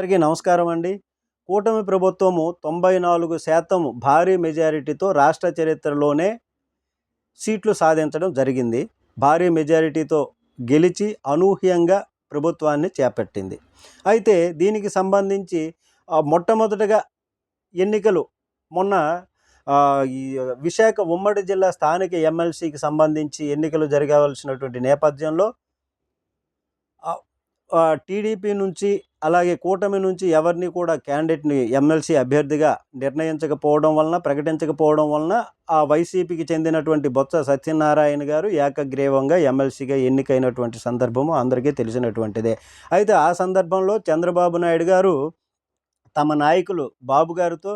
అందరికీ నమస్కారం అండి. కూటమి ప్రభుత్వము తొంభై నాలుగు శాతం భారీ మెజారిటీతో రాష్ట్ర చరిత్రలోనే సీట్లు సాధించడం జరిగింది. భారీ మెజారిటీతో గెలిచి అనూహ్యంగా ప్రభుత్వాన్ని చేపట్టింది. అయితే దీనికి సంబంధించి మొట్టమొదటగా ఎన్నికలు మొన్న ఈ విశాఖ ఉమ్మడి జిల్లా స్థానిక ఎమ్మెల్సీకి సంబంధించి ఎన్నికలు జరగవలసినటువంటి నేపథ్యంలో టీడీపీ నుంచి అలాగే కూటమి నుంచి ఎవరిని కూడా క్యాండిడేట్ని ఎమ్మెల్సీ అభ్యర్థిగా నిర్ణయించకపోవడం వలన ప్రకటించకపోవడం వలన ఆ వైసీపీకి చెందినటువంటి బొత్స సత్యనారాయణ గారు ఏకగ్రీవంగా ఎమ్మెల్సీగా ఎన్నికైనటువంటి సందర్భము అందరికీ తెలిసినటువంటిదే. అయితే ఆ సందర్భంలో చంద్రబాబు నాయుడు గారు తమ నాయకులు బాబు గారితో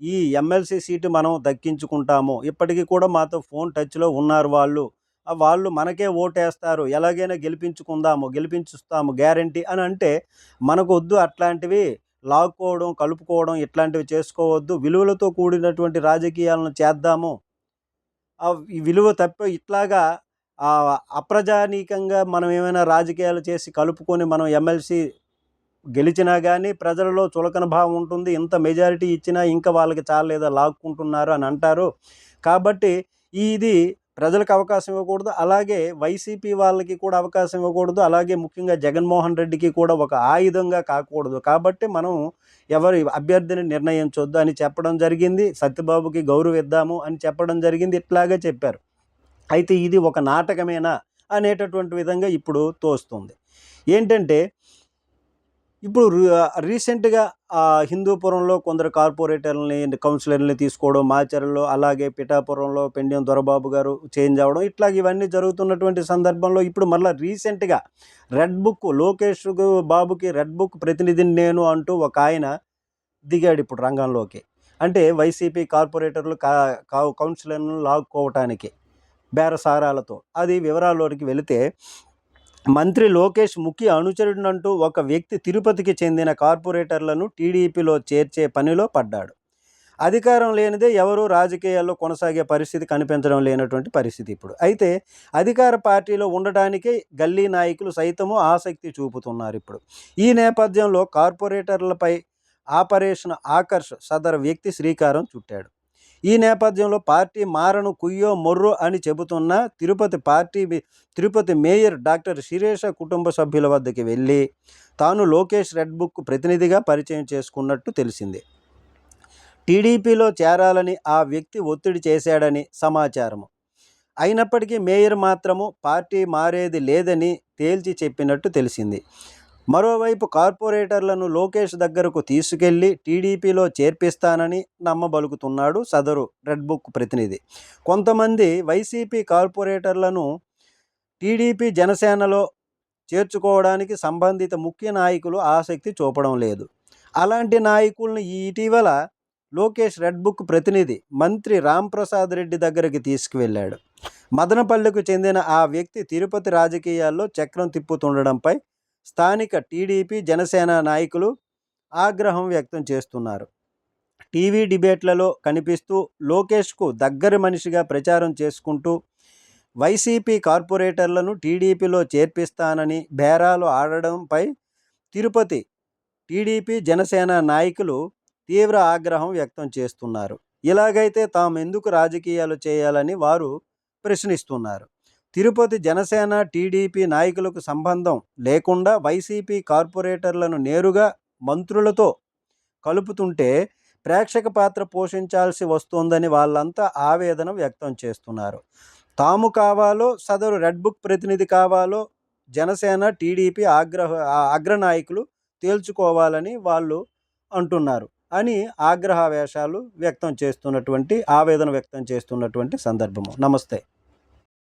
ఈ ఎమ్మెల్సీ సీటు మనం దక్కించుకుంటాము. ఇప్పటికీ కూడా మాతో ఫోన్ టచ్లో ఉన్నారు వాళ్ళు. వాళ్ళు మనకే ఓటేస్తారు. ఎలాగైనా గెలిపించుకుందాము గెలిపించుస్తాము గ్యారంటీ అని అంటే మనకు వద్దు అట్లాంటివి లాక్కోవడం కలుపుకోవడం ఇట్లాంటివి చేసుకోవద్దు. విలువలతో కూడినటువంటి రాజకీయాలను చేద్దాము. ఈ విలువ తప్ప ఇట్లాగా అప్రజానీకంగా మనం ఏమైనా రాజకీయాలు చేసి కలుపుకొని మనం ఎమ్మెల్సీ గెలిచినా కానీ ప్రజలలో చులకన భావం ఉంటుంది. ఇంత మెజారిటీ ఇచ్చినా ఇంకా వాళ్ళకి చాలేదా లాక్కుంటున్నారు అని అంటారు. కాబట్టి ఇది ప్రజలకు అవకాశం ఇవ్వకూడదు. అలాగే వైసీపీ వాళ్ళకి కూడా అవకాశం ఇవ్వకూడదు. అలాగే ముఖ్యంగా జగన్మోహన్ రెడ్డికి కూడా ఒక ఆయుధంగా కాకూడదు. కాబట్టి మనం ఎవరి అభ్యర్థిని నిర్ణయించొద్దు అని చెప్పడం జరిగింది. సత్యబాబుకి గౌరవ ఇద్దాము అని చెప్పడం జరిగింది. ఇట్లాగే చెప్పారు. అయితే ఇది ఒక నాటకమేనా అనేటటువంటి విధంగా ఇప్పుడు తోస్తుంది. ఏంటంటే ఇప్పుడు రీసెంట్గా హిందూపురంలో కొందరు కార్పొరేటర్లని కౌన్సిలర్ని తీసుకోవడం మాచర్లో అలాగే పిఠాపురంలో పెండ్యం దొరబాబు గారు చేంజ్ అవ్వడం ఇట్లా ఇవన్నీ జరుగుతున్నటువంటి సందర్భంలో ఇప్పుడు మళ్ళీ రీసెంట్గా రెడ్ బుక్ లోకేష్ బాబుకి రెడ్ బుక్ ప్రతినిధిని నేను అంటూ ఒక ఆయన దిగాడు ఇప్పుడు రంగంలోకి. అంటే వైసీపీ కార్పొరేటర్లు కా కా- కౌన్సిలర్లను లాక్కోవటానికి బేరసారాలతో. అది వివరాల్లోకి వెళితే మంత్రి లోకేష్ ముఖ్య అనుచరుడినంటూ ఒక వ్యక్తి తిరుపతికి చెందిన కార్పొరేటర్లను టీడీపీలో చేర్చే పనిలో పడ్డాడు. అధికారం లేనిదే ఎవరూ రాజకీయాల్లో కొనసాగే పరిస్థితి కనిపించడం లేనటువంటి పరిస్థితి ఇప్పుడు. అయితే అధికార పార్టీలో ఉండటానికే గల్లీ నాయకులు సైతము ఆసక్తి చూపుతున్నారు ఇప్పుడు. ఈ నేపథ్యంలో కార్పొరేటర్లపై ఆపరేషన్ ఆకర్ష్ సదరు వ్యక్తి శ్రీకారం చుట్టాడు. ఈ నేపథ్యంలో పార్టీ మారను కుయ్యో మొర్రో అని చెబుతున్న Tirupati party Tirupati mayor doctor Sirisha కుటుంబ సభ్యుల వద్దకి వెళ్ళి తాను లోకేష్ రెడ్ బుక్ ప్రతినిధిగా పరిచయం చేసుకున్నట్టు తెలిసింది. టీడీపీలో చేరాలని ఆ వ్యక్తి ఒత్తిడి చేశాడని సమాచారము. అయినప్పటికీ మేయర్ మాత్రము పార్టీ మారేది లేదని తేల్చి చెప్పినట్టు తెలిసింది. మరోవైపు కార్పొరేటర్లను లోకేష్ దగ్గరకు తీసుకెళ్ళి టీడీపీలో చేర్పిస్తానని నమ్మబలుకుతున్నాడు సదరు రెడ్ బుక్ ప్రతినిధి. కొంతమంది వైసీపీ కార్పొరేటర్లను టీడీపీ జనసేనలో చేర్చుకోవడానికి సంబంధిత ముఖ్య నాయకులు ఆసక్తి చూపడం లేదు. అలాంటి నాయకులను ఈ ఇటీవల లోకేష్ రెడ్ బుక్ ప్రతినిధి మంత్రి రాంప్రసాద్ రెడ్డి దగ్గరికి తీసుకువెళ్ళాడు. మదనపల్లెకు చెందిన ఆ వ్యక్తి తిరుపతి రాజకీయాల్లో చక్రం తిప్పుతుండడంపై స్థానిక టీడీపీ జనసేన నాయకులు ఆగ్రహం వ్యక్తం చేస్తున్నారు. టీవీ డిబేట్లలో కనిపిస్తూ లోకేష్కు దగ్గర మనిషిగా ప్రచారం చేసుకుంటూ వైసీపీ కార్పొరేటర్లను టీడీపీలో చేర్పిస్తానని బేరాలు ఆడడంపై తిరుపతి టీడీపీ జనసేన నాయకులు తీవ్ర ఆగ్రహం వ్యక్తం చేస్తున్నారు. ఇలాగైతే తాము ఎందుకు రాజకీయాలు చేయాలని వారు ప్రశ్నిస్తున్నారు. తిరుపతి జనసేన టీడీపీ నాయకులకు సంబంధం లేకుండా వైసీపీ కార్పొరేటర్లను నేరుగా మంత్రులతో కలుపుతుంటే ప్రేక్షక పాత్ర పోషించాల్సి వస్తోందని వాళ్ళంతా ఆవేదన వ్యక్తం చేస్తున్నారు. తాము కావాలో సదరు రెడ్ బుక్ ప్రతినిధి కావాలో జనసేన టీడీపీ ఆగ్రహ అగ్రనాయకులు తేల్చుకోవాలని వాళ్ళు అంటున్నారు అని ఆగ్రహ వేషాలు వ్యక్తం చేస్తున్నటువంటి ఆవేదన వ్యక్తం చేస్తున్నటువంటి సందర్భము. నమస్తే.